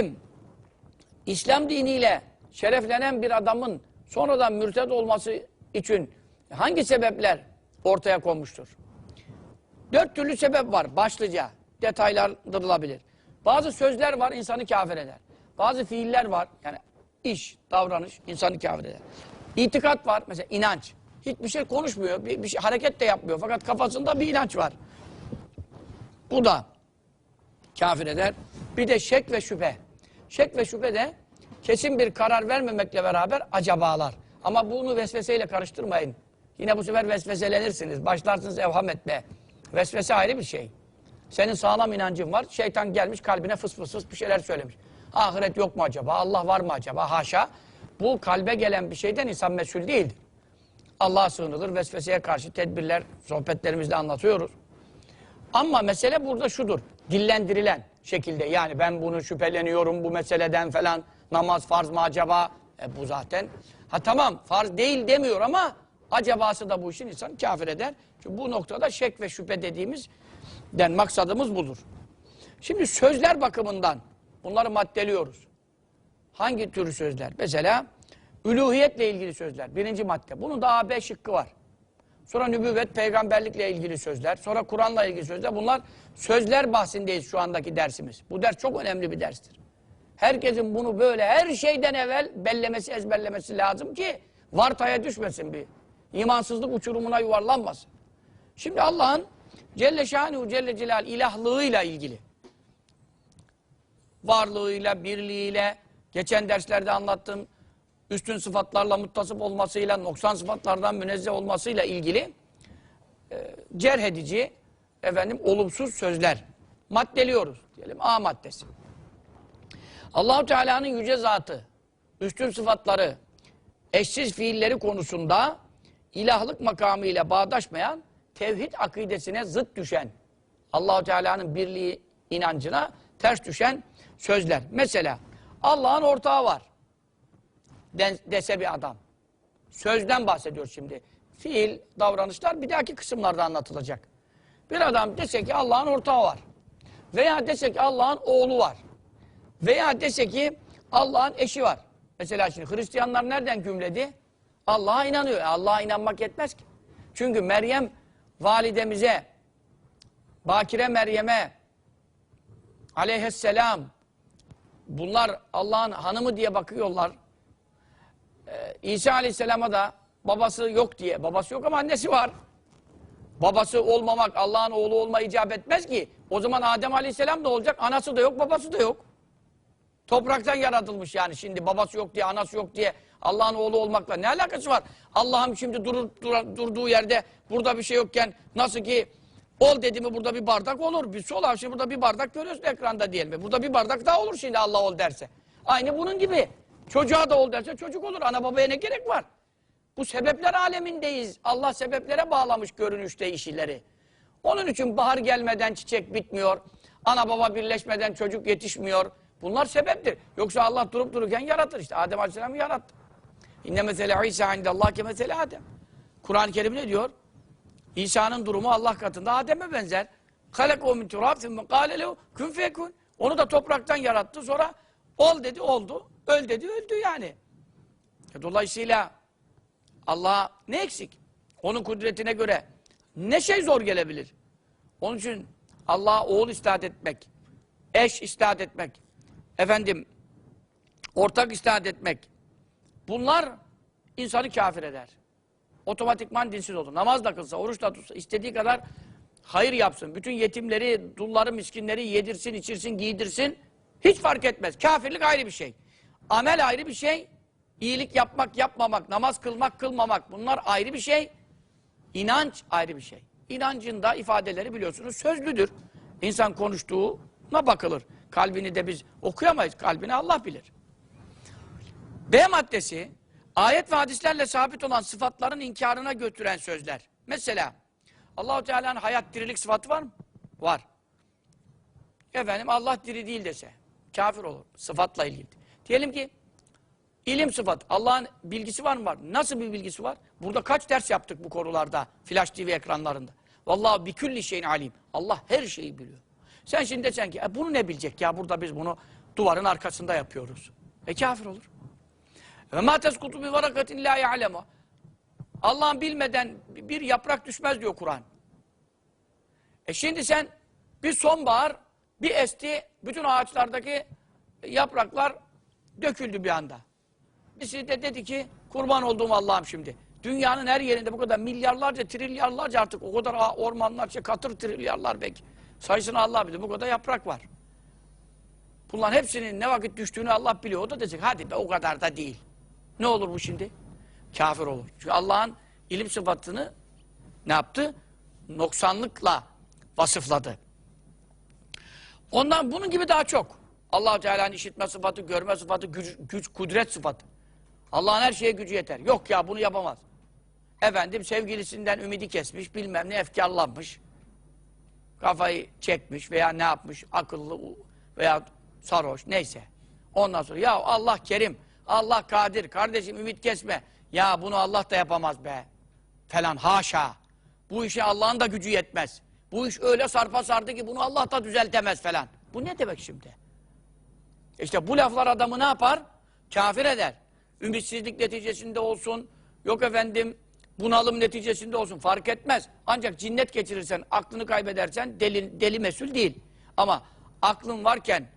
Efendim, İslam diniyle şereflenen bir adamın sonradan mürted olması için hangi sebepler ortaya konmuştur? Dört türlü sebep var başlıca. Detaylandırılabilir. Bazı sözler var insanı kafir eder. Bazı fiiller var. Yani iş, davranış insanı kafir eder. İtikat var. Mesela inanç. Hiçbir şey konuşmuyor. Bir, bir şey, hareket de yapmıyor. Fakat kafasında bir inanç var. Bu da kafir eder. Bir de şek ve şüphe. Şek ve şüphe de kesin bir karar vermemekle beraber acabalar. Ama bunu vesveseyle karıştırmayın. Yine bu sefer vesveselenirsiniz. Başlarsınız evham etmeye. Vesvese ayrı bir şey. Senin sağlam inancın var. Şeytan gelmiş kalbine fıs fıs fıs bir şeyler söylemiş. Ahiret yok mu acaba? Allah var mı acaba? Haşa. Bu kalbe gelen bir şeyden insan mesul değildir. Allah'a sığınılır. Vesveseye karşı tedbirler sohbetlerimizde anlatıyoruz. Ama mesele burada şudur. Dillendirilen şekilde. Yani ben bunu şüpheleniyorum bu meseleden falan. Namaz farz mı acaba? E bu zaten. Ha tamam farz değil demiyor ama acabası da bu işin insan kafir eder. Çünkü bu noktada şek ve şüphe dediğimiz den maksadımız budur. Şimdi sözler bakımından bunları maddeliyoruz. Hangi tür sözler? Mesela üluhiyetle ilgili sözler. Birinci madde. Bunun da A, B şıkkı var. Sonra nübüvvet, peygamberlikle ilgili sözler. Sonra Kur'an'la ilgili sözler. Bunlar sözler bahsindeyiz şu andaki dersimiz. Bu ders çok önemli bir derstir. Herkesin bunu böyle her şeyden evvel bellemesi, ezberlemesi lazım ki vartaya düşmesin bir. İmansızlık uçurumuna yuvarlanmasın. Şimdi Allah'ın Celle Şanuhu Celle Celal ilahlığıyla ilgili varlığıyla, birliğiyle, geçen derslerde anlattığım üstün sıfatlarla muttasıp olmasıyla, noksan sıfatlardan münezzeh olmasıyla ilgili e, cerh edici, efendim, olumsuz sözler maddeliyoruz. Diyelim A maddesi. Allahu Teala'nın yüce zatı, üstün sıfatları, eşsiz fiilleri konusunda ilahlık makamıyla bağdaşmayan, tevhid akidesine zıt düşen, Allahu Teala'nın birliği inancına ters düşen sözler. Mesela Allah'ın ortağı var dese bir adam. Sözden bahsediyor şimdi. Fiil, davranışlar bir dahaki kısımlarda anlatılacak. Bir adam dese ki Allah'ın ortağı var. Veya dese ki Allah'ın oğlu var. Veya dese ki Allah'ın eşi var. Mesela şimdi Hristiyanlar nereden gümledi? Allah'a inanıyor. E, Allah'a inanmak yetmez ki. Çünkü Meryem validemize, Bakire Meryem'e aleyhisselam bunlar Allah'ın hanımı diye bakıyorlar. Ee, İsa aleyhisselama da babası yok diye. Babası yok ama annesi var. Babası olmamak, Allah'ın oğlu olma icap etmez ki. O zaman Adem aleyhisselam da olacak. Anası da yok, babası da yok. Topraktan yaratılmış yani şimdi babası yok diye, anası yok diye Allah'ın oğlu olmakla ne alakası var? Allah'ım şimdi durur, dur- durduğu yerde burada bir şey yokken nasıl ki ol dedi mi burada bir bardak olur. Bir su olur. Şimdi burada bir bardak görüyorsun ekranda diyelim. Burada bir bardak daha olur şimdi Allah ol derse. Aynı bunun gibi. Çocuğa da ol derse çocuk olur. Ana babaya ne gerek var? Bu sebepler alemindeyiz. Allah sebeplere bağlamış görünüşte işleri. Onun için bahar gelmeden çiçek bitmiyor. Ana baba birleşmeden çocuk yetişmiyor. Bunlar sebeptir. Yoksa Allah durup dururken yaratır işte. Adem Aleyhisselam'ı yarattı. İnne mesele İsa indallah ke mesele Adem. Kur'an-ı Kerim ne diyor? İsa'nın durumu Allah katında Adem'e benzer. Halekû min turab kun fekun. Onu da topraktan yarattı. Sonra ol dedi oldu. Öl dedi öldü yani. E, Dolayısıyla Allah ne eksik? Onun kudretine göre ne şey zor gelebilir? Onun için Allah'a oğul istihat etmek, eş istihat etmek, efendim ortak istihat etmek bunlar insanı kafir eder. Otomatikman dinsiz olur. Namaz da kılsa, oruç da tutsa, istediği kadar hayır yapsın. Bütün yetimleri, dulları, miskinleri yedirsin, içirsin, giydirsin. Hiç fark etmez. Kafirlik ayrı bir şey. Amel ayrı bir şey. İyilik yapmak, yapmamak, namaz kılmak, kılmamak bunlar ayrı bir şey. İnanç ayrı bir şey. İnancın da ifadeleri biliyorsunuz sözlüdür. İnsan konuştuğuna bakılır. Kalbini de biz okuyamayız. Kalbini Allah bilir. B maddesi ayet ve hadislerle sabit olan sıfatların inkarına götüren sözler. Mesela Allahu Teala'nın hayat dirilik sıfatı var mı? Var. Efendim Allah diri değil dese kafir olur. Sıfatla ilgili. Diyelim ki ilim sıfat. Allah'ın bilgisi var mı? Var. Nasıl bir bilgisi var? Burada kaç ders yaptık bu konularda? Flash TV ekranlarında. Vallahi bir külli şeyin alim. Allah her şeyi biliyor. Sen şimdi desen ki e, bunu ne bilecek ya burada biz bunu Duvarın arkasında yapıyoruz. E kafir olur. Ve ma teskutu bi varakatin la ya'lemu. Allah'ın bilmeden bir yaprak düşmez diyor Kur'an. E şimdi sen bir sonbahar bir esti bütün ağaçlardaki yapraklar döküldü bir anda. Birisi de dedi ki kurban olduğum Allah'ım şimdi. Dünyanın her yerinde bu kadar milyarlarca, trilyarlarca artık o kadar ormanlarca, katır trilyarlar belki. Sayısını Allah bilir. Bu kadar yaprak var. Bunların hepsinin ne vakit düştüğünü Allah biliyor. O da diyecek hadi be o kadar da değil. Ne olur bu şimdi? Kafir olur. Çünkü Allah'ın ilim sıfatını ne yaptı? Noksanlıkla vasıfladı. Ondan bunun gibi daha çok. allah Teala'nın işitme sıfatı, görme sıfatı, güç, güç, kudret sıfatı. Allah'ın her şeye gücü yeter. Yok ya bunu yapamaz. Efendim sevgilisinden ümidi kesmiş, bilmem ne efkarlanmış. Kafayı çekmiş veya ne yapmış, akıllı veya sarhoş neyse. Ondan sonra ya Allah kerim, Allah kadir, kardeşim ümit kesme. Ya bunu Allah da yapamaz be. Falan haşa. Bu işe Allah'ın da gücü yetmez. Bu iş öyle sarpa sardı ki bunu Allah da düzeltemez falan. Bu ne demek şimdi? İşte bu laflar adamı ne yapar? Kafir eder. Ümitsizlik neticesinde olsun, yok efendim bunalım neticesinde olsun fark etmez. Ancak cinnet geçirirsen, aklını kaybedersen deli, deli mesul değil. Ama aklın varken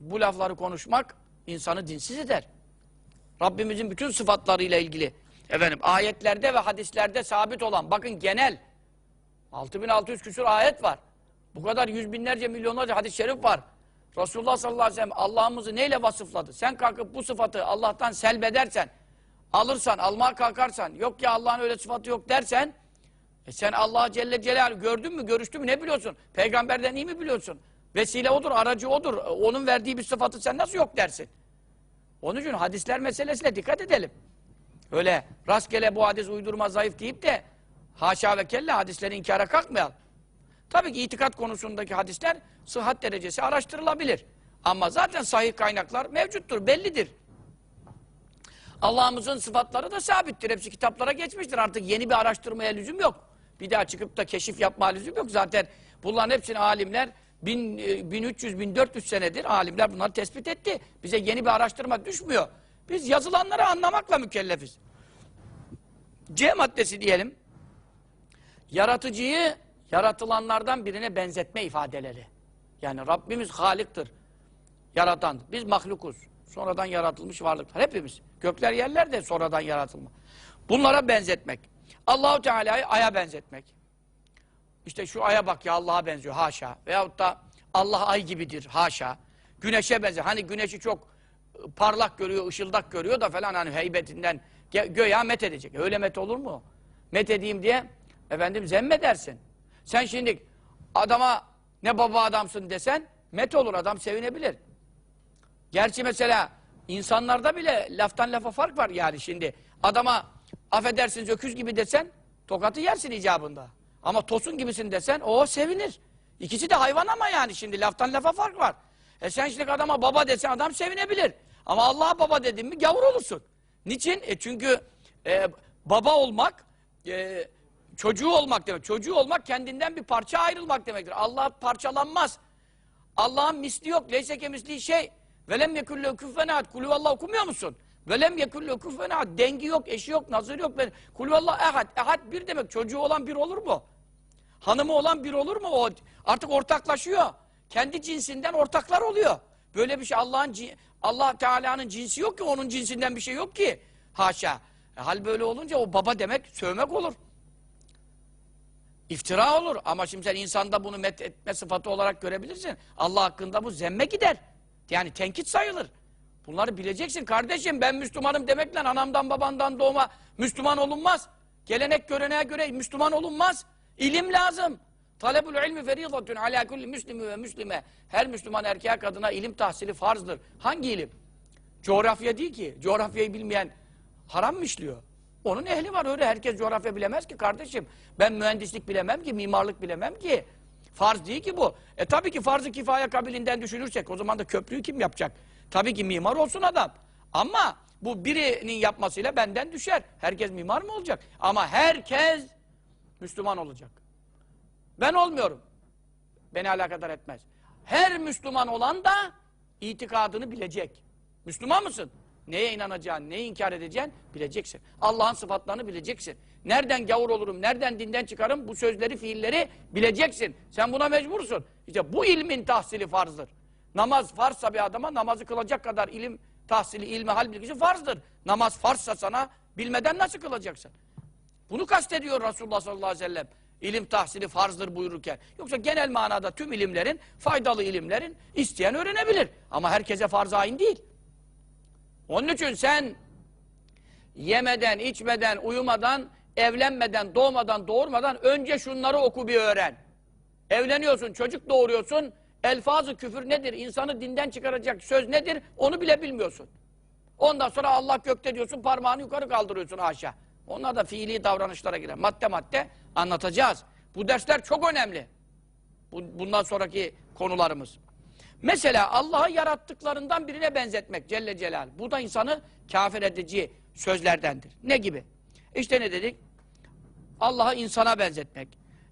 bu lafları konuşmak insanı dinsiz eder. Rabbimizin bütün sıfatlarıyla ilgili efendim ayetlerde ve hadislerde sabit olan bakın genel 6600 küsur ayet var. Bu kadar yüz binlerce milyonlarca hadis-i şerif var. Resulullah sallallahu aleyhi ve sellem Allah'ımızı neyle vasıfladı? Sen kalkıp bu sıfatı Allah'tan selbedersen, alırsan, almaya kalkarsan, yok ya Allah'ın öyle sıfatı yok dersen, e sen Allah Celle Celaluhu gördün mü, görüştün mü ne biliyorsun? Peygamberden iyi mi biliyorsun? Vesile odur, aracı odur. Onun verdiği bir sıfatı sen nasıl yok dersin? Onun için hadisler meselesine dikkat edelim. Öyle rastgele bu hadis uydurma zayıf deyip de haşa ve kella hadisleri inkara kalkmayalım. Tabii ki itikat konusundaki hadisler sıhhat derecesi araştırılabilir. Ama zaten sahih kaynaklar mevcuttur, bellidir. Allah'ımızın sıfatları da sabittir. Hepsi kitaplara geçmiştir. Artık yeni bir araştırmaya lüzum yok. Bir daha çıkıp da keşif yapma lüzum yok. Zaten bunların hepsini alimler 1300-1400 senedir alimler bunları tespit etti. Bize yeni bir araştırma düşmüyor. Biz yazılanları anlamakla mükellefiz. C maddesi diyelim. Yaratıcıyı yaratılanlardan birine benzetme ifadeleri. Yani Rabbimiz Halik'tir. Yaratan. Biz mahlukuz. Sonradan yaratılmış varlıklar. Hepimiz. Gökler yerler de sonradan yaratılma. Bunlara benzetmek. Allahu Teala'yı aya benzetmek. İşte şu aya bak ya Allah'a benziyor haşa. Veyahut da Allah ay gibidir haşa. Güneşe benzer. Hani güneşi çok parlak görüyor, ışıldak görüyor da falan hani heybetinden göya met edecek. Öyle met olur mu? Met edeyim diye efendim zemmedersin. Sen şimdi adama ne baba adamsın desen met olur adam sevinebilir. Gerçi mesela insanlarda bile laftan lafa fark var yani şimdi. Adama affedersiniz öküz gibi desen tokatı yersin icabında. Ama tosun gibisin desen o sevinir. İkisi de hayvan ama yani şimdi laftan lafa fark var. E sen şimdi adama baba desen adam sevinebilir. Ama Allah'a baba dedin mi gavur olursun. Niçin? E çünkü e, baba olmak e, çocuğu olmak demek. Çocuğu olmak kendinden bir parça ayrılmak demektir. Allah parçalanmaz. Allah'ın misli yok. Leyse misli şey. Velem yekulle küffenaat. Kulü Allah okumuyor musun? Velem yekulle küffenaat. Dengi yok, eşi yok, nazır yok. Kulü Allah ehad. Ehad bir demek. Çocuğu olan bir olur mu? Hanımı olan bir olur mu? O artık ortaklaşıyor. Kendi cinsinden ortaklar oluyor. Böyle bir şey Allah'ın Allah Teala'nın cinsi yok ki onun cinsinden bir şey yok ki. Haşa. E, hal böyle olunca o baba demek sövmek olur. İftira olur ama şimdi sen insanda bunu met etme sıfatı olarak görebilirsin. Allah hakkında bu zemme gider. Yani tenkit sayılır. Bunları bileceksin kardeşim ben Müslümanım demekle anamdan babandan doğma Müslüman olunmaz. Gelenek göreneğe göre Müslüman olunmaz. İlim lazım. Talebul ilmi feridatun ala kulli müslimi ve müslime. Her Müslüman erkeğe kadına ilim tahsili farzdır. Hangi ilim? Coğrafya değil ki. Coğrafyayı bilmeyen haram mı işliyor? Onun ehli var öyle. Herkes coğrafya bilemez ki kardeşim. Ben mühendislik bilemem ki, mimarlık bilemem ki. Farz değil ki bu. E tabii ki farz-ı kifaya kabilinden düşünürsek o zaman da köprüyü kim yapacak? Tabii ki mimar olsun adam. Ama bu birinin yapmasıyla benden düşer. Herkes mimar mı olacak? Ama herkes Müslüman olacak. Ben olmuyorum. Beni alakadar etmez. Her Müslüman olan da itikadını bilecek. Müslüman mısın? Neye inanacağını, neyi inkar edeceğini bileceksin. Allah'ın sıfatlarını bileceksin. Nereden gavur olurum, nereden dinden çıkarım bu sözleri, fiilleri bileceksin. Sen buna mecbursun. İşte bu ilmin tahsili farzdır. Namaz farzsa bir adama namazı kılacak kadar ilim tahsili, ilmi hal bilgisi farzdır. Namaz farzsa sana bilmeden nasıl kılacaksın? Bunu kastediyor Resulullah sallallahu aleyhi ve sellem. İlim tahsili farzdır buyururken. Yoksa genel manada tüm ilimlerin, faydalı ilimlerin isteyen öğrenebilir. Ama herkese farz ayin değil. Onun için sen yemeden, içmeden, uyumadan, evlenmeden, doğmadan, doğurmadan önce şunları oku bir öğren. Evleniyorsun, çocuk doğuruyorsun. Elfazı küfür nedir? İnsanı dinden çıkaracak söz nedir? Onu bile bilmiyorsun. Ondan sonra Allah gökte diyorsun, parmağını yukarı kaldırıyorsun aşağı. Onlar da fiili davranışlara girer. Madde madde anlatacağız. Bu dersler çok önemli. Bu, bundan sonraki konularımız. Mesela Allah'ı yarattıklarından birine benzetmek Celle Celal. Bu da insanı kafir edici sözlerdendir. Ne gibi? İşte ne dedik? Allah'ı insana benzetmek.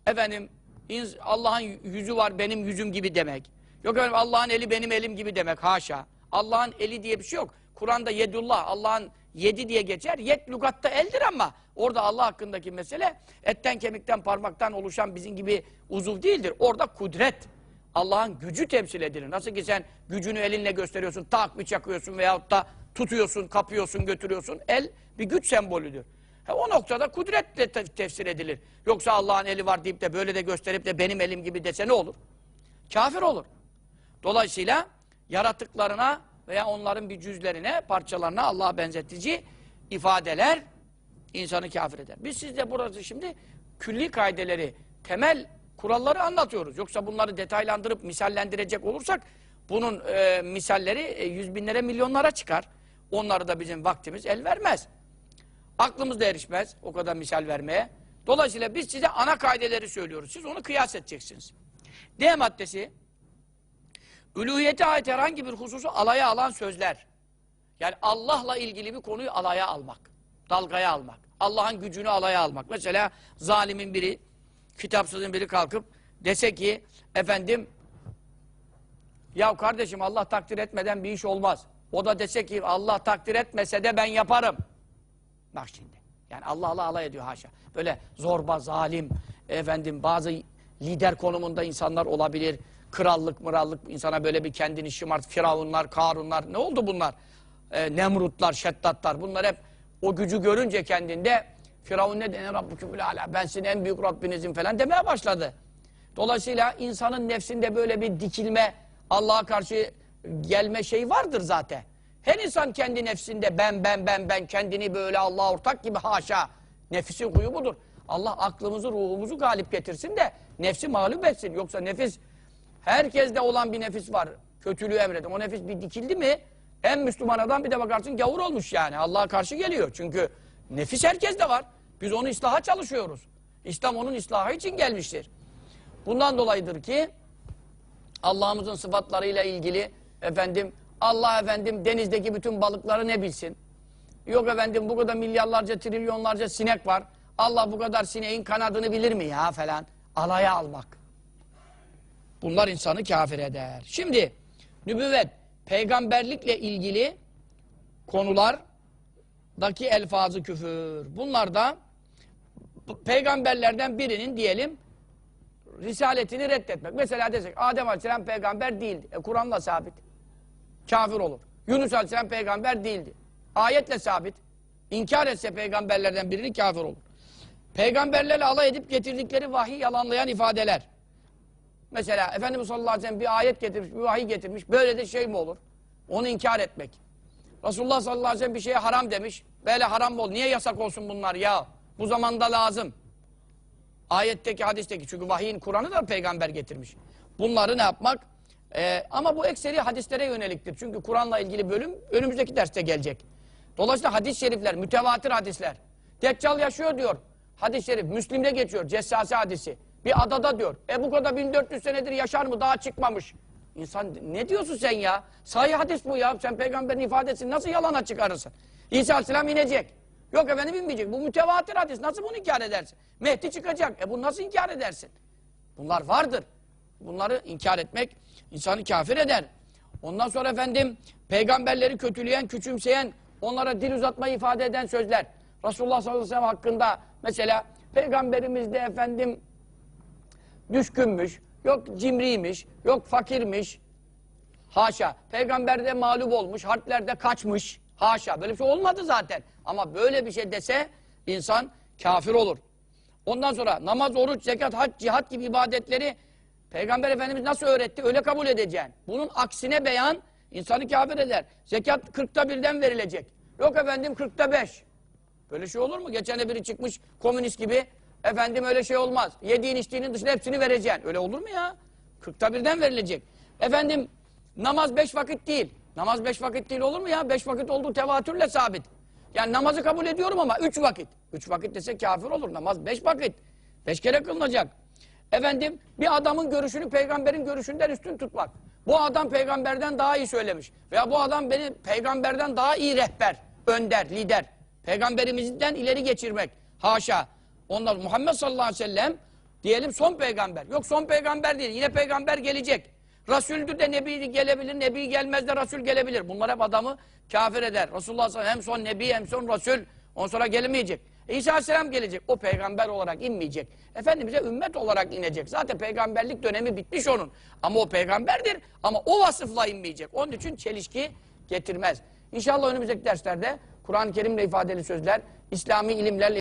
Efendim Allah'ın yüzü var benim yüzüm gibi demek. Yok efendim Allah'ın eli benim elim gibi demek. Haşa. Allah'ın eli diye bir şey yok. Kur'an'da yedullah Allah'ın yedi diye geçer. Yet lugatta eldir ama orada Allah hakkındaki mesele etten kemikten parmaktan oluşan bizim gibi uzuv değildir. Orada kudret. Allah'ın gücü temsil edilir. Nasıl ki sen gücünü elinle gösteriyorsun, tak bir çakıyorsun veyahut da tutuyorsun, kapıyorsun, götürüyorsun. El bir güç sembolüdür. Ha, o noktada kudretle te- tefsir edilir. Yoksa Allah'ın eli var deyip de böyle de gösterip de benim elim gibi dese ne olur? Kafir olur. Dolayısıyla yaratıklarına veya onların bir cüzlerine, parçalarına Allah'a benzetici ifadeler insanı kafir eder. Biz sizde burası şimdi külli kaideleri, temel kuralları anlatıyoruz. Yoksa bunları detaylandırıp misallendirecek olursak bunun e, misalleri e, yüz binlere, milyonlara çıkar. Onları da bizim vaktimiz el vermez. Aklımız da erişmez o kadar misal vermeye. Dolayısıyla biz size ana kaideleri söylüyoruz. Siz onu kıyas edeceksiniz. D maddesi Üluhiyete ait herhangi bir hususu alaya alan sözler. Yani Allah'la ilgili bir konuyu alaya almak. Dalgaya almak. Allah'ın gücünü alaya almak. Mesela zalimin biri, kitapsızın biri kalkıp dese ki efendim ya kardeşim Allah takdir etmeden bir iş olmaz. O da dese ki Allah takdir etmese de ben yaparım. Bak şimdi. Yani Allah'la alay ediyor haşa. Böyle zorba, zalim, efendim bazı lider konumunda insanlar olabilir. Krallık, mırallık insana böyle bir kendini şımart. Firavunlar, Karunlar ne oldu bunlar? Ee, Nemrutlar, Şeddatlar bunlar hep o gücü görünce kendinde Firavun ne denir Rabbükümül ala ben sizin en büyük Rabbinizim falan demeye başladı. Dolayısıyla insanın nefsinde böyle bir dikilme, Allah'a karşı gelme şeyi vardır zaten. Her insan kendi nefsinde ben ben ben ben kendini böyle Allah'a ortak gibi haşa. Nefisin huyu budur. Allah aklımızı ruhumuzu galip getirsin de nefsi mağlup etsin. Yoksa nefis herkeste olan bir nefis var. Kötülüğü emreden. O nefis bir dikildi mi en Müslüman adam bir de bakarsın gavur olmuş yani. Allah'a karşı geliyor. Çünkü nefis herkeste var. Biz onu ıslaha çalışıyoruz. İslam onun ıslahı için gelmiştir. Bundan dolayıdır ki Allah'ımızın sıfatlarıyla ilgili efendim Allah efendim denizdeki bütün balıkları ne bilsin? Yok efendim bu kadar milyarlarca trilyonlarca sinek var. Allah bu kadar sineğin kanadını bilir mi ya falan. Alaya almak. Bunlar insanı kafir eder. Şimdi nübüvvet, peygamberlikle ilgili konulardaki elfazı küfür. Bunlar da peygamberlerden birinin diyelim risaletini reddetmek. Mesela desek Adem Aleyhisselam peygamber değildi. E, Kur'an'la sabit. Kafir olur. Yunus Aleyhisselam peygamber değildi. Ayetle sabit. İnkar etse peygamberlerden birini kafir olur. Peygamberlerle alay edip getirdikleri vahiy yalanlayan ifadeler. Mesela Efendimiz sallallahu aleyhi ve sellem bir ayet getirmiş, bir vahiy getirmiş. Böyle de şey mi olur? Onu inkar etmek. Resulullah sallallahu aleyhi ve sellem bir şeye haram demiş. Böyle haram olur? Niye yasak olsun bunlar ya? Bu zamanda lazım. Ayetteki, hadisteki. Çünkü vahiyin Kur'an'ı da peygamber getirmiş. Bunları ne yapmak? Ee, ama bu ekseri hadislere yöneliktir. Çünkü Kur'an'la ilgili bölüm önümüzdeki derste gelecek. Dolayısıyla hadis-i şerifler, mütevatir hadisler. Deccal yaşıyor diyor. Hadis-i şerif, Müslim'de geçiyor. Cessasi hadisi. Bir adada diyor. E bu kadar 1400 senedir yaşar mı? Daha çıkmamış. İnsan ne diyorsun sen ya? Sahih hadis bu ya. Sen peygamberin ifadesini nasıl yalana çıkarırsın? İsa aleyhisselam inecek. Yok efendim inmeyecek. Bu mütevatir hadis. Nasıl bunu inkar edersin? Mehdi çıkacak. E bunu nasıl inkar edersin? Bunlar vardır. Bunları inkar etmek insanı kafir eder. Ondan sonra efendim peygamberleri kötüleyen, küçümseyen, onlara dil uzatmayı ifade eden sözler. Resulullah sallallahu aleyhi ve sellem hakkında mesela peygamberimiz de efendim düşkünmüş, yok cimriymiş, yok fakirmiş. Haşa. Peygamber de mağlup olmuş, harplerde kaçmış. Haşa. Böyle bir şey olmadı zaten. Ama böyle bir şey dese insan kafir olur. Ondan sonra namaz, oruç, zekat, hac, cihat gibi ibadetleri Peygamber Efendimiz nasıl öğretti? Öyle kabul edeceksin. Bunun aksine beyan insanı kafir eder. Zekat kırkta birden verilecek. Yok efendim kırkta beş. Böyle şey olur mu? Geçen biri çıkmış komünist gibi. Efendim öyle şey olmaz. Yediğin içtiğinin dışında hepsini vereceksin. Öyle olur mu ya? Kırkta birden verilecek. Efendim namaz beş vakit değil. Namaz beş vakit değil olur mu ya? Beş vakit olduğu tevatürle sabit. Yani namazı kabul ediyorum ama üç vakit. Üç vakit dese kafir olur. Namaz beş vakit. Beş kere kılınacak. Efendim bir adamın görüşünü peygamberin görüşünden üstün tutmak. Bu adam peygamberden daha iyi söylemiş. Veya bu adam beni peygamberden daha iyi rehber, önder, lider. Peygamberimizden ileri geçirmek. Haşa. Onlar Muhammed sallallahu aleyhi ve sellem diyelim son peygamber. Yok son peygamber değil. Yine peygamber gelecek. Resuldür de nebi gelebilir, nebi gelmez de Resul gelebilir. Bunlar hep adamı kafir eder. Resulullah sallallahu aleyhi ve sellem hem son nebi hem son Resul. Ondan sonra gelemeyecek. İsa aleyhisselam gelecek. O peygamber olarak inmeyecek. Efendimiz'e ümmet olarak inecek. Zaten peygamberlik dönemi bitmiş onun. Ama o peygamberdir. Ama o vasıfla inmeyecek. Onun için çelişki getirmez. İnşallah önümüzdeki derslerde Kur'an-ı Kerim'le ifadeli sözler, İslami ilimlerle